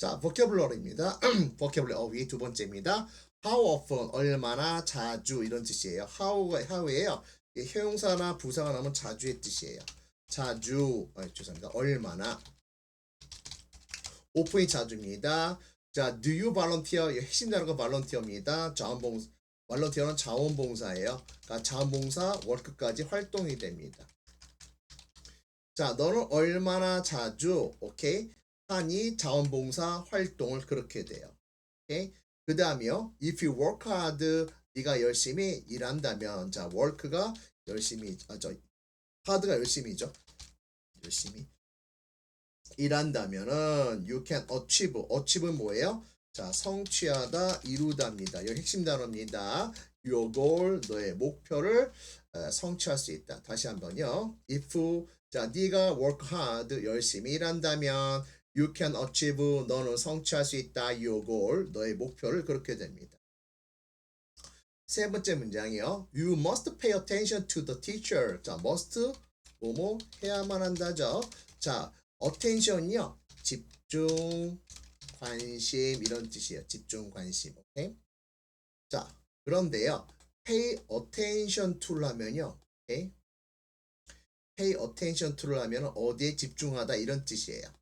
자, vocabulary입니다. vocabulary 어휘 두 번째입니다. how often 얼마나 자주 이런 뜻이에요. how가 how예요. 형용사나 부사가 나오면 자주의 뜻이에요. 자주, 아, 죄송합니다. 얼마나. 오픈이 자주입니다. 자, do you volunteer? 이 핵심 단어가 volunteer입니다. 자원봉 volunteer는 자원봉사예요. 그러니까 자원봉사 work까지 활동이 됩니다. 자, 너는 얼마나 자주, 오케이? 하니 자원봉사 활동을 그렇게 돼요. 그 다음이요. If you work hard, 네가 열심히 일한다면, 자, work가 열심히, 아, 저, hard가 열심히죠. 열심히. 일한다면은 you can achieve. achieve는 뭐예요? 자, 성취하다, 이루다입니다. 여기 핵심 단어입니다. your goal, 너의 목표를 에, 성취할 수 있다. 다시 한번요. if 자, 네가 work hard, 열심히 일한다면 you can achieve, 너는 성취할 수 있다. your goal, 너의 목표를 그렇게 됩니다. 세 번째 문장이요. You must pay attention to the teacher. 자, must 뭐뭐 해야만 한다죠. 자, attention이요. 집중, 관심 이런 뜻이에요. 집중, 관심. 오케이? 자, 그런데요. pay attention to를 하면요. 오케이? pay attention to를 하면 어디에 집중하다 이런 뜻이에요.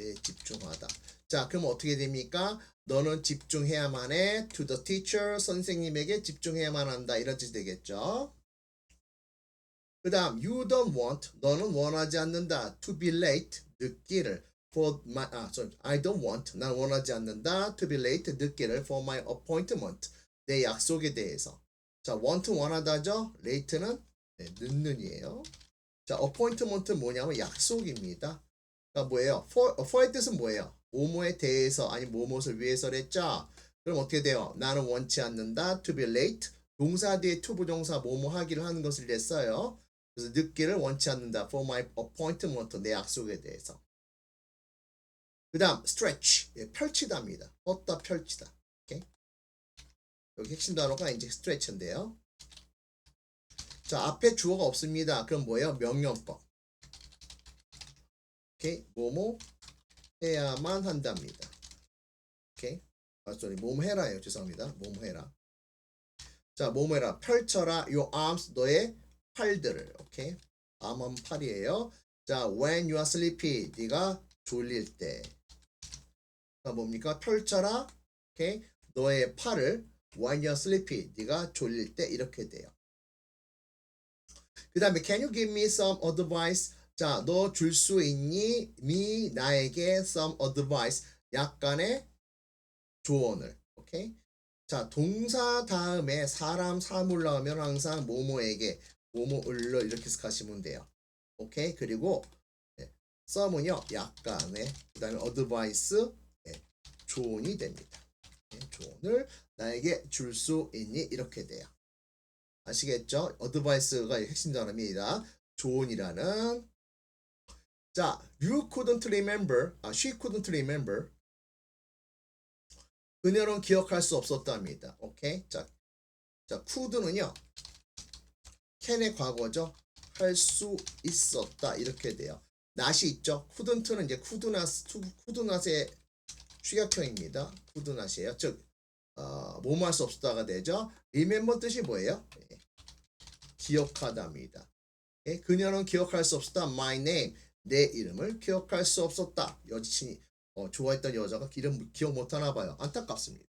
네, 집중하다. 자, 그럼 어떻게 됩니까? 너는 집중해야만 해. To the teacher, 선생님에게 집중해야만 한다. 이런 뜻이 되겠죠. 그 다음, you don't want, 너는 원하지 않는다. To be late, 늦기를. For my, 아, sorry, I don't want, 난 원하지 않는다. To be late, 늦기를. For my appointment, 내 약속에 대해서. 자, want 원하다죠. late는 네, 늦는이에요. 자, appointment는 뭐냐면 약속입니다. 그러니까 뭐예요? for, for의 뜻은 뭐예요? 뭐뭐에 대해서 아니 뭐뭐를 위해서랬죠. 그럼 어떻게 돼요? 나는 원치 않는다. to be late. 동사 뒤에 to 부정사 뭐뭐 하기를 하는 것을 냈어요. 그래서 늦기를 원치 않는다. for my appointment. 내 약속에 대해서. 그 다음 stretch. 예, 펼치다입니다. 뻗다 펼치다. 오케이? 여기 핵심 단어가 이제 stretch인데요. 자, 앞에 주어가 없습니다. 그럼 뭐예요? 명령법. 오케이? 뭐뭐 해야만 한답니다. 오케이? 아. 뭐뭐 해라예요. 죄송합니다. 뭐뭐 해라. 자, 뭐뭐 해라. 펼쳐라. your arms 너의 팔들을. 오케이? arm은 팔이에요. 자, when you are sleepy. 네가 졸릴 때. 자, 뭡니까? 펼쳐라. 오케이? 너의 팔을 when you are sleepy. 네가 졸릴 때 이렇게 돼요. 그 다음에 can you give me some advice? 자, 너 줄 수 있니? me 나에게 some advice. 약간의 조언을. 오케이? 자, 동사 다음에 사람 사물 나오면 항상 뭐뭐에게 뭐뭐을러 이렇게 해서 가시면 돼요. 오케이? 그리고 네, some은요. 약간의 그다음에 advice 네, 조언이 됩니다. 네, 조언을 나에게 줄 수 있니? 이렇게 돼요. 아시겠죠? advice가 핵심 단어입니다. 조언이라는 자, you couldn't remember, 아, she couldn't remember. 그녀는 기억할 수 없었답니다. 오케이? 자, 자, could는요, can의 과거죠. 할 수 있었다. 이렇게 돼요. not이 있죠. couldn't는 이제 not의 축약형입니다. could not이에요. 즉, 어, 뭐뭐 할 수 없었다가 되죠. remember 뜻이 뭐예요? 네. 기억하다입니다. 예? 그녀는 기억할 수 없었다. My name. 내 이름을 기억할 수 없었다. 여친이 어, 좋아했던 여자가 이름 기억 못하나 봐요. 안타깝습니다.